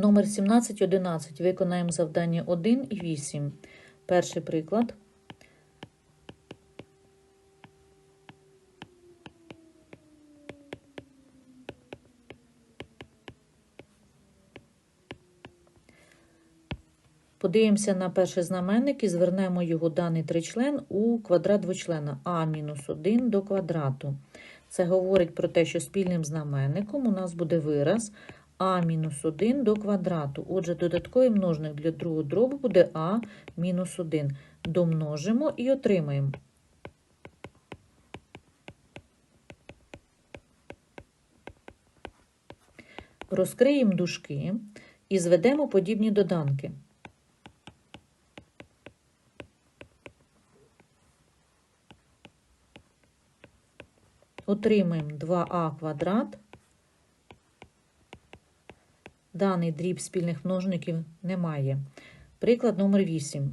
Номер 1711. Виконаємо завдання 1 і 8. Перший приклад. Подивимося на перший знаменник і звернемо його даний тричлен у квадрат двочлена а мінус 1 до квадрату. Це говорить про те, що спільним знаменником у нас буде вираз а мінус 1 до квадрату. Отже, додатковий множник для другого дробу буде а мінус 1. Домножимо і отримаємо. Розкриємо дужки і зведемо подібні доданки. Отримаємо 2а квадрат. Даний дріб спільних множників немає. Приклад номер 8.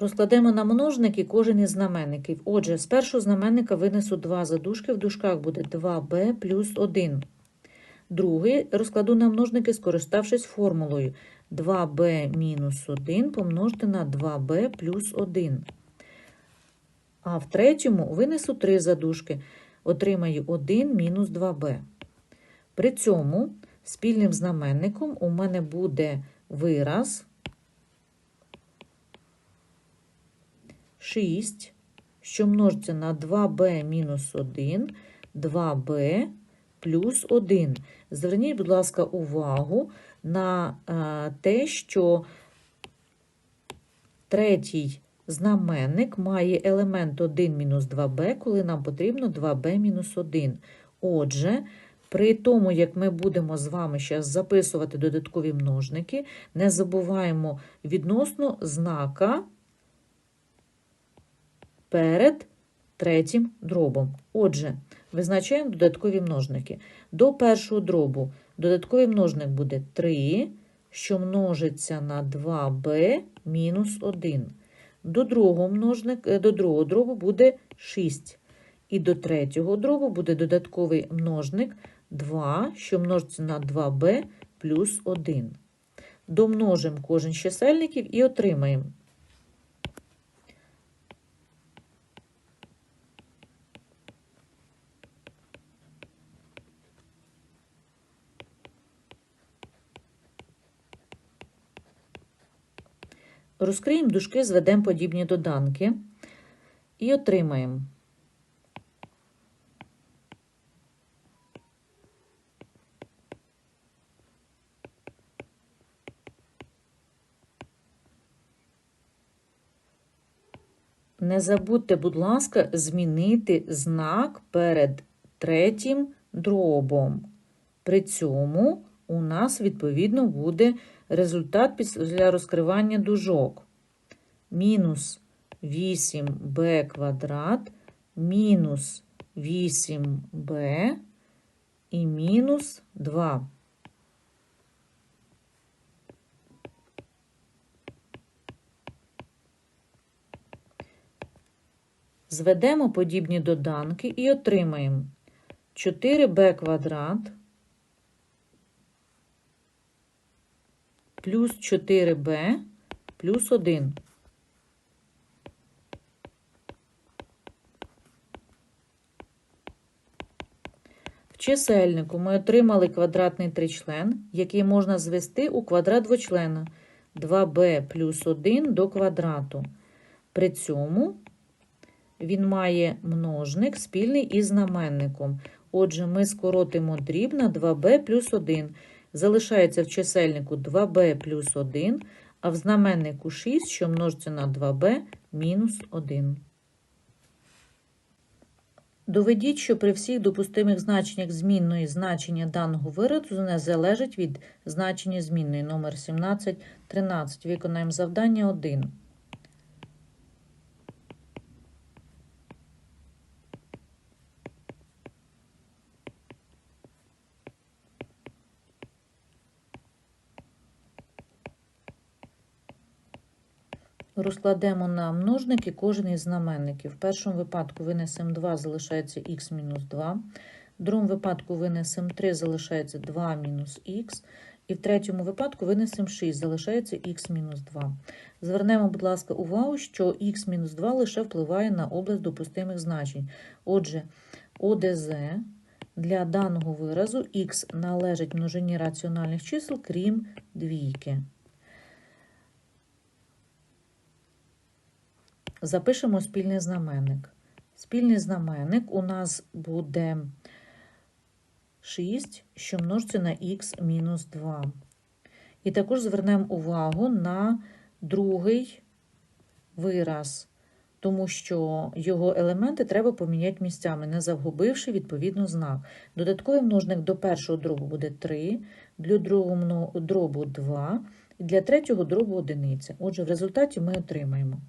Розкладемо на множники кожен із знаменників. Отже, з першого знаменника винесу 2 задушки, в дужках буде 2b плюс 1. Другий розкладу на множники, скориставшись формулою 2b мінус 1 помножити на 2b плюс 1. А в третьому винесу 3 задушки, отримаю 1 мінус 2b. При цьому спільним знаменником у мене буде вираз 6, що множиться на 2b мінус 1, 2b плюс 1. Зверніть, будь ласка, увагу на а, те, що третій знаменник має елемент 1 мінус 2b, коли нам потрібно 2b мінус 1. Отже, при тому, як ми будемо з вами зараз записувати додаткові множники, не забуваємо відносно знака перед третім дробом. Отже, визначаємо додаткові множники. До першого дробу додатковий множник буде 3, що множиться на 2b мінус 1. До другого, множник, е, до другого дробу буде 6. І до третього дробу буде додатковий множник 2, що множиться на 2b плюс 1. Домножимо кожен з чисельників і отримаємо Розкриємо дужки, зведемо подібні доданки і отримаємо. Не забудьте, будь ласка, змінити знак перед третім дробом. При цьому у нас, відповідно, буде результат після розкривання дужок. Мінус 8b квадрат, мінус 8b і мінус 2. Зведемо подібні доданки і отримаємо 4b квадрат плюс 4b плюс 1. В чисельнику ми отримали квадратний тричлен, який можна звести у квадрат двочлена 2b плюс 1 до квадрату. При цьому він має множник спільний із знаменником. Отже, ми скоротимо дріб на 2b плюс 1. Залишається в чисельнику 2b плюс 1, а в знаменнику 6, що множиться на 2b мінус 1. Доведіть, що при всіх допустимих значеннях змінної значення даного виразу не залежить від значення змінної номер 1713. Виконаємо завдання 1. Розкладемо на множники кожен із знаменників. В першому випадку винесемо 2, залишається х мінус 2. В другому випадку винесемо 3, залишається 2 мінус х. І в третьому випадку винесемо 6, залишається х мінус 2. Звернемо, будь ласка, увагу, що х мінус 2 лише впливає на область допустимих значень. Отже, ОДЗ для даного виразу х належить множині раціональних чисел, крім двійки. Запишемо спільний знаменник. Спільний знаменник у нас буде 6, що множиться на х мінус 2. І також звернемо увагу на другий вираз, тому що його елементи треба поміняти місцями, не загубивши відповідно знак. Додатковий множник до першого дробу буде 3, для другого дробу 2, і для третього дробу 1. Отже, в результаті ми отримаємо.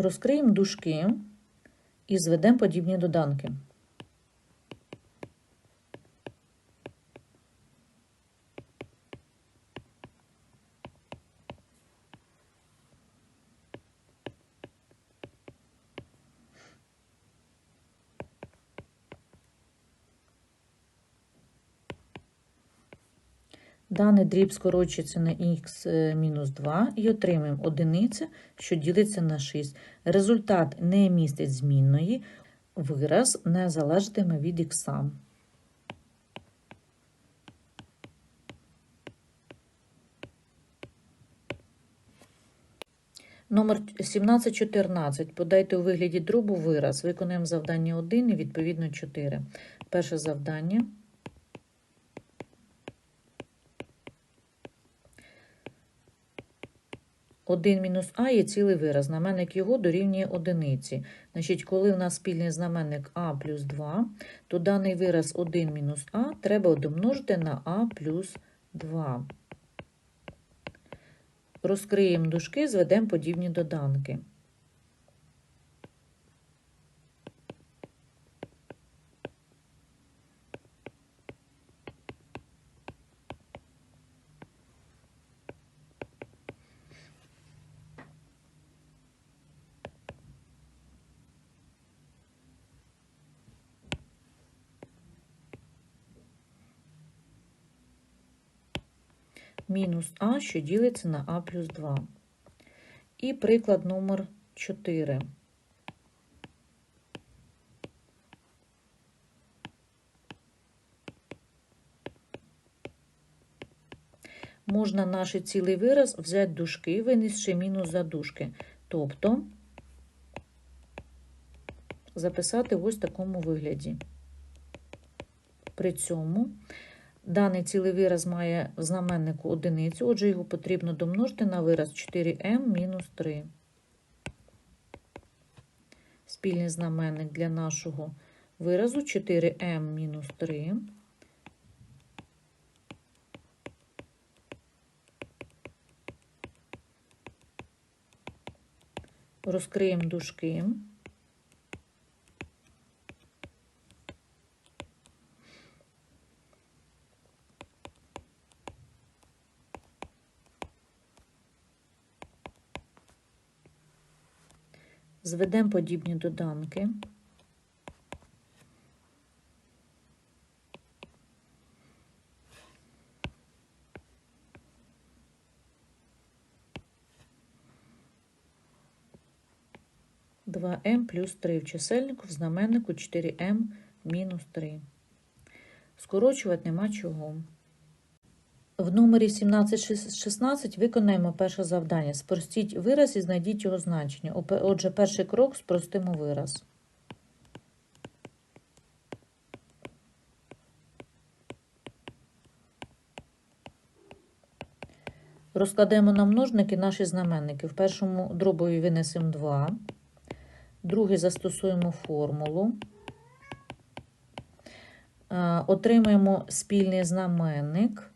Розкриємо дужки і зведемо подібні доданки. Даний дріб скорочується на х-2 і отримаємо одиниця, що ділиться на 6. Результат не містить змінної, вираз не залежатиме від х. Номер 1714. Подайте у вигляді дробу вираз. Виконуємо завдання 1 і відповідно 4. Перше завдання. 1 мінус а є цілий вираз. Знаменник його дорівнює одиниці. Значить, коли в нас спільний знаменник а плюс 2, то даний вираз 1 мінус а треба домножити на а плюс 2. Розкриємо дужки, зведемо подібні доданки. Мінус А, що ділиться на А плюс 2. І приклад номер 4. Можна наш цілий вираз взяти дужки, винесши мінус за дужки. Тобто записати в ось такому вигляді. При цьому Даний цілий вираз має в знаменнику одиницю, отже, його потрібно домножити на вираз 4m мінус 3. Спільний знаменник для нашого виразу 4m мінус 3. Розкриємо дужки. Зведемо подібні доданки. Два М плюс 3 в чисельнику в знаменнику 4М мінус 3. Скорочувати нема чого. В номері 1716 виконаємо перше завдання. Спростіть вираз і знайдіть його значення. Отже, перший крок спростимо вираз. Розкладемо на множники наші знаменники. В першому дробові винесемо 2, другий застосуємо формулу. Отримаємо спільний знаменник.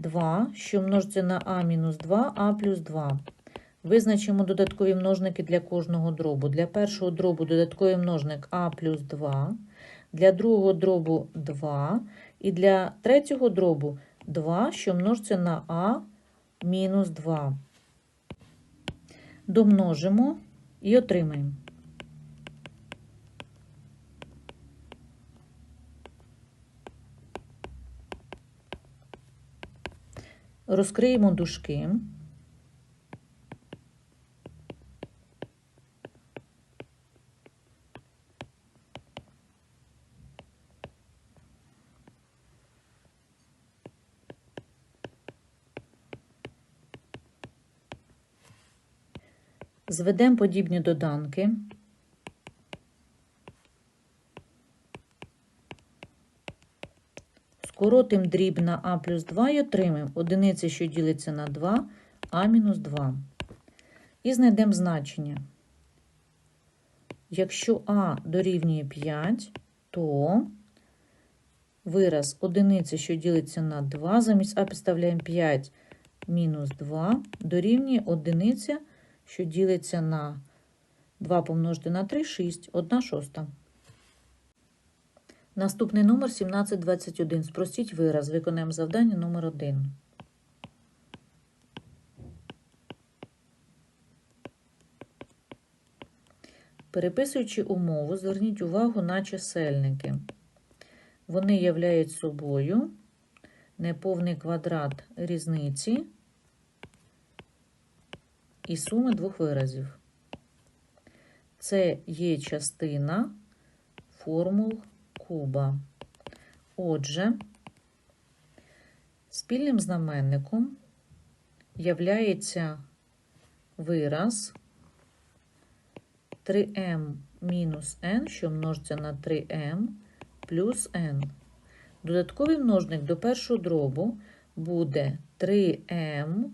2, що множиться на а мінус 2, а плюс 2. Визначимо додаткові множники для кожного дробу. Для першого дробу додатковий множник а плюс 2, для другого дробу 2, і для третього дробу 2, що множиться на а мінус 2. Домножимо і отримаємо. Розкриємо дужки. Зведемо подібні доданки. Скоротимо дріб на а плюс 2 і отримаємо одиниця, що ділиться на 2, а мінус 2. І знайдемо значення. Якщо а дорівнює 5, то вираз одиниця, що ділиться на 2, замість а підставляємо 5 мінус 2, дорівнює одиниця, що ділиться на 2 помножити на 3, 6, 1 шоста. Наступний номер 1721. Спростіть вираз. Виконаємо завдання номер 1. Переписуючи умову, зверніть увагу на чисельники. Вони являють собою неповний квадрат різниці і суми двох виразів. Це є частина формул куба. Отже, спільним знаменником являється вираз 3m мінус n, що множиться на 3m плюс n. Додатковий множник до першого дробу буде 3m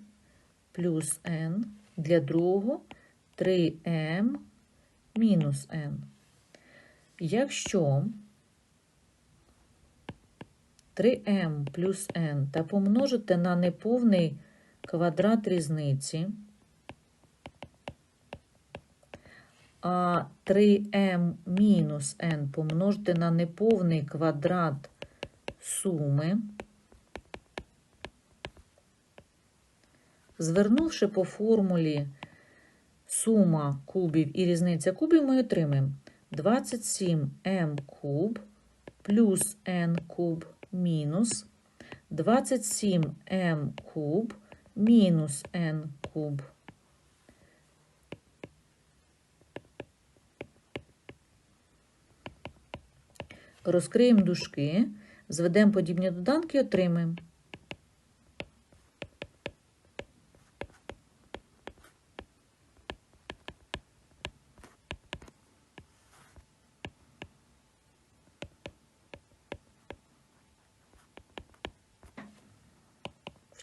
плюс n, для другого 3m мінус n. Якщо 3m плюс n та помножити на неповний квадрат різниці, а 3m мінус n помножити на неповний квадрат суми, звернувши по формулі сума кубів і різниця кубів, ми отримаємо 27m куб плюс n куб мінус 27m куб мінус n куб. Розкриємо дужки, зведемо подібні доданки і отримаємо.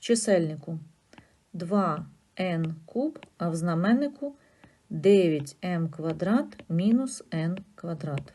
Чисельнику 2n куб, а в знаменнику 9m квадрат мінус n квадрат.